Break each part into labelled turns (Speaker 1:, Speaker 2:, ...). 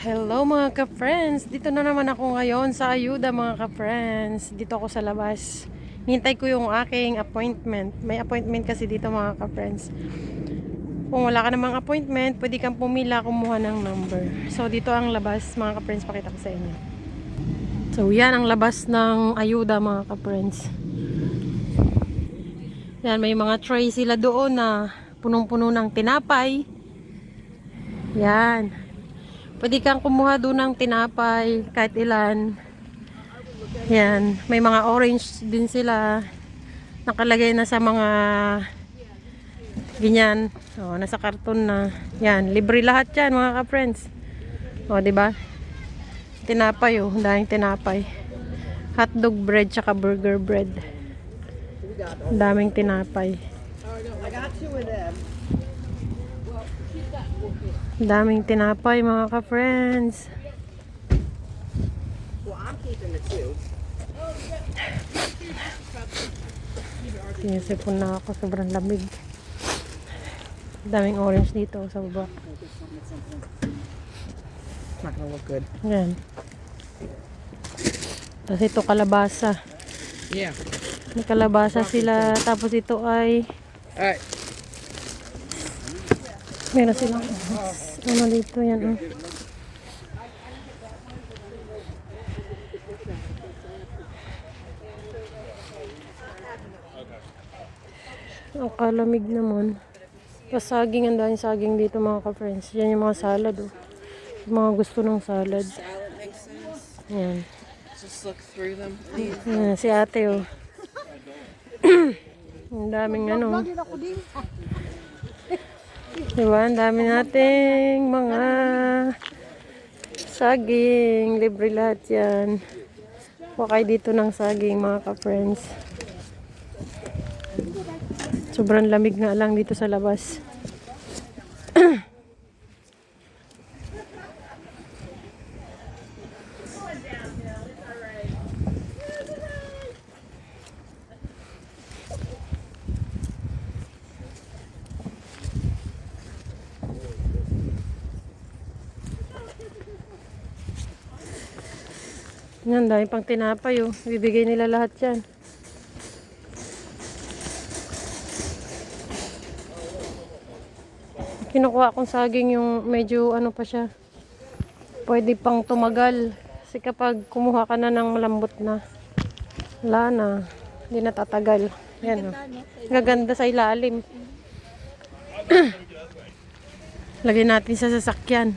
Speaker 1: Hello mga ka-friends! Dito na naman ako ngayon sa ayuda mga ka-friends. Dito ako sa labas. Nintay ko yung aking appointment. May appointment kasi dito mga ka-friends. Kung wala ka namang appointment, pwede kang pumila kumuha ng number. So dito ang labas mga ka-friends, pakita ko sa inyo. So yan ang labas ng ayuda mga ka-friends. Yan, may mga tray sila doon na punong-puno ng tinapay. Yan. Pwede kang kumuha doon ng tinapay, kahit ilan. Yan. May mga orange din sila. Nakalagay na sa mga ganyan. O, nasa karton na. Yan. Libre lahat yan, mga ka-friends. O, ba? Tinapay, oh. Ang daming tinapay. Hotdog bread, tsaka burger bread. Daming tinapay.
Speaker 2: I got two of them.
Speaker 1: Daming tinapay, mga ka-friends. Sinisipon na ako, sobrang lamig. Daming orange dito sa baba.
Speaker 2: Not gonna look good.
Speaker 1: Yan. Tapos ito kalabasa.
Speaker 2: Yeah.
Speaker 1: May kalabasa sila. Tapos ito ay
Speaker 2: Alright.
Speaker 1: Meron silang ano dito yan. Oh. Ang kalamig naman. Pasaging, ang daming saging dito mga ka-friends. Yan yung mga salad oh. Yung mga gusto ng salad. Yan.
Speaker 2: Just look through them.
Speaker 1: Yan, si ate oh. ang daming ano. Diba? Ang dami nating mga saging. Libre lahat yan. Wakay dito ng saging mga ka-friends. Sobrang lamig nga lang dito sa labas. Yan, dahil pang tinapay oh. Bibigay nila lahat yan. Kinukuha kong saging yung medyo ano pa siya. Pwede pang tumagal. Kasi kapag kumuha ka na ng malambot na, wala na. Hindi na tatagal. Yan oh. Gaganda sa ilalim. Lagay natin sa sasakyan.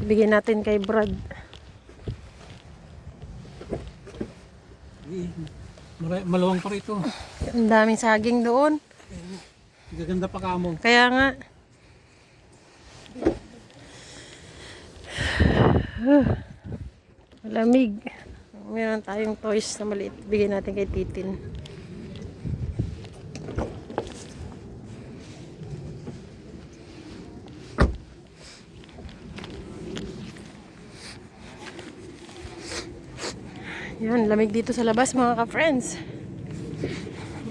Speaker 1: Bigyan natin kay Brad.
Speaker 3: Malawang pa rito.
Speaker 1: Ang daming saging doon.
Speaker 3: Gaganda pa kamo.
Speaker 1: Kaya nga. Malamig. Meron tayong toys na maliit. Bigyan natin kay Titin. Yan, lamig dito sa labas mga ka-friends.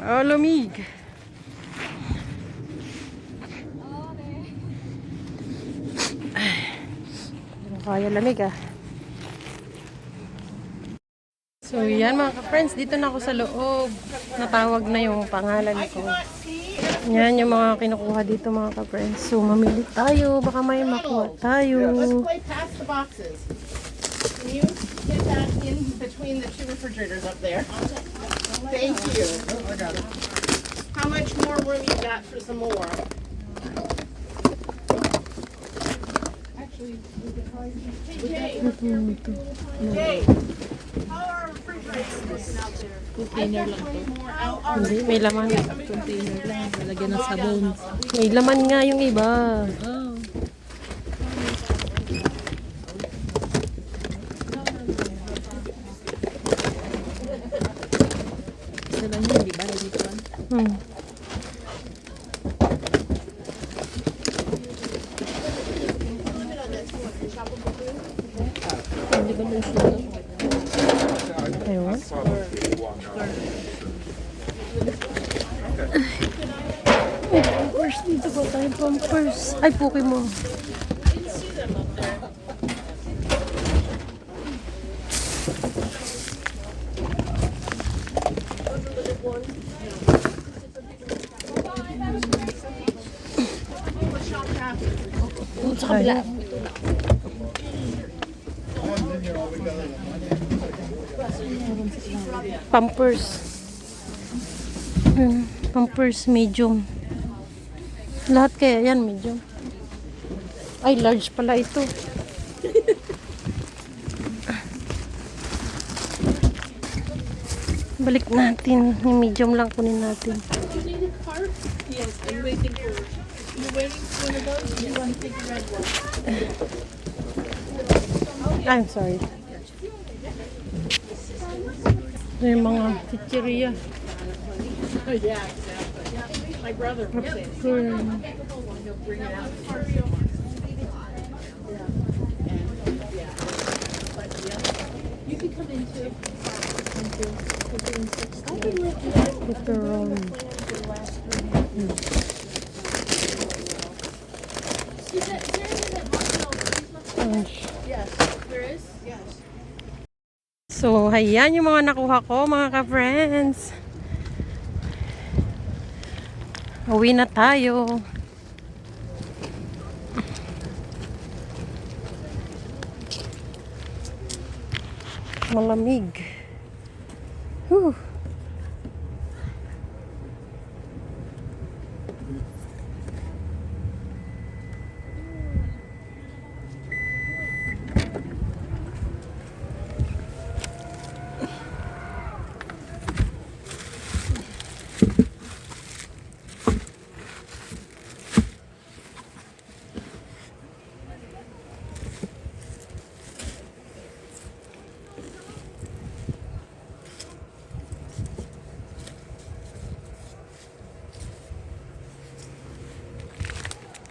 Speaker 1: Oh, lamig. Kaya lamig ah. So yan mga ka-friends, dito na ako sa loob. Natawag na yung pangalan ko. Yan yung mga kinukuha dito mga ka-friends. So mamili tayo, baka may makuha tayo.
Speaker 2: Let's play past the boxes. Can you get that in between the two refrigerators up there? Thank you. How much more room you got for some more? Actually, we could probably. Hey, Jay. Jay, how are our refrigerators looking out there? Container lang More out. Our
Speaker 1: Hindi, may laman.
Speaker 3: Container lang. Lalagyan ng sabon.
Speaker 1: May laman nga yung iba.
Speaker 3: Oh. May
Speaker 1: pampers dito ba tayo pampers? Ay, Pokemon.
Speaker 3: Sa kabila.
Speaker 1: Pampers. Pampers medium. Lahat kaya yan medium. Ay, large pala ito. Balik natin. Yung medium lang kunin natin.
Speaker 3: Yes, I'm waiting for You waiting for one of those? You want the red one?
Speaker 1: I'm sorry. Ito yung mga chichirya.
Speaker 2: Oh, yeah, exactly. My brother was saying.
Speaker 1: Popcorn.
Speaker 2: He'll bring it out.
Speaker 3: You can come into.
Speaker 1: Pepperoni. Gosh.
Speaker 2: Yes, there is? Yes.
Speaker 1: So, ayan yung mga nakuha ko, mga ka-friends. Uwi na tayo. Malamig. Whew.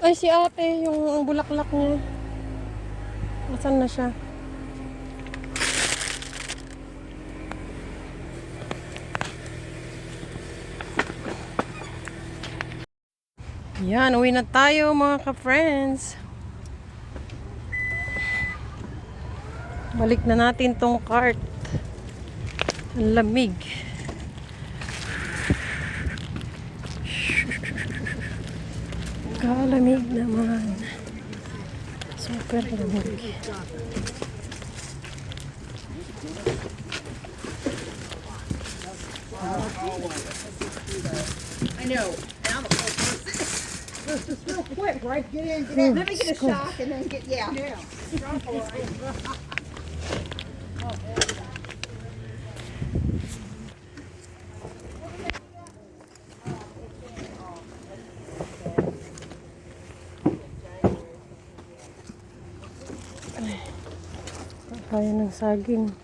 Speaker 1: Ay, si ate, yung bulaklak niya. Asan na siya? Yan, uwi na tayo mga ka-friends. Balik na natin tong cart. Ang lamig. Kalamig naman. Super lamig.
Speaker 2: I know. Now the mm. whole person. Real quick, right? Get in, get in. Let me get a shock and then get, yeah. Yeah.
Speaker 1: Kaya ng saging.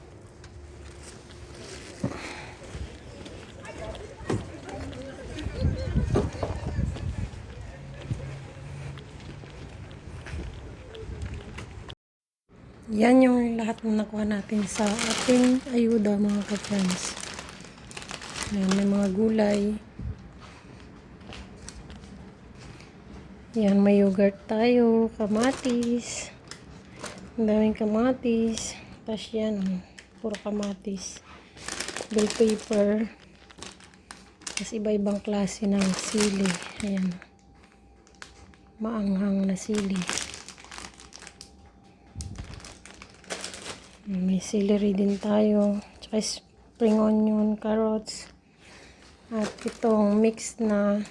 Speaker 1: Yan yung lahat na nakuha natin sa ating ayuda mga ka-friends. May mga gulay. Yan, may yogurt tayo, kamatis. Ang daming kamatis. Tapos yan, oh, puro kamatis. Bell paper. Tapos iba-ibang klase ng sili. Ayan. Maanghang na sili. May celery din tayo. Tsaka spring onion, carrots. At itong mix na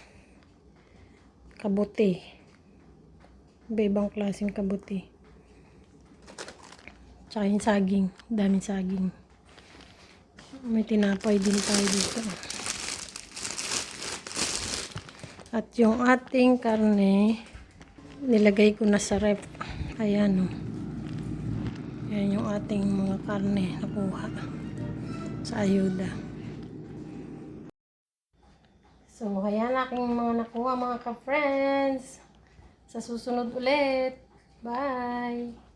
Speaker 1: kabuti. Iba-ibang klaseng kabuti. Tsaka yung saging. Daming saging. May tinapay din tayo dito. At yung ating karne, nilagay ko na sa ref. Ayan o. Ayan yung ating mga karne nakuha sa ayuda. So, ayan aking mga nakuha mga ka-friends. Sa susunod ulit. Bye!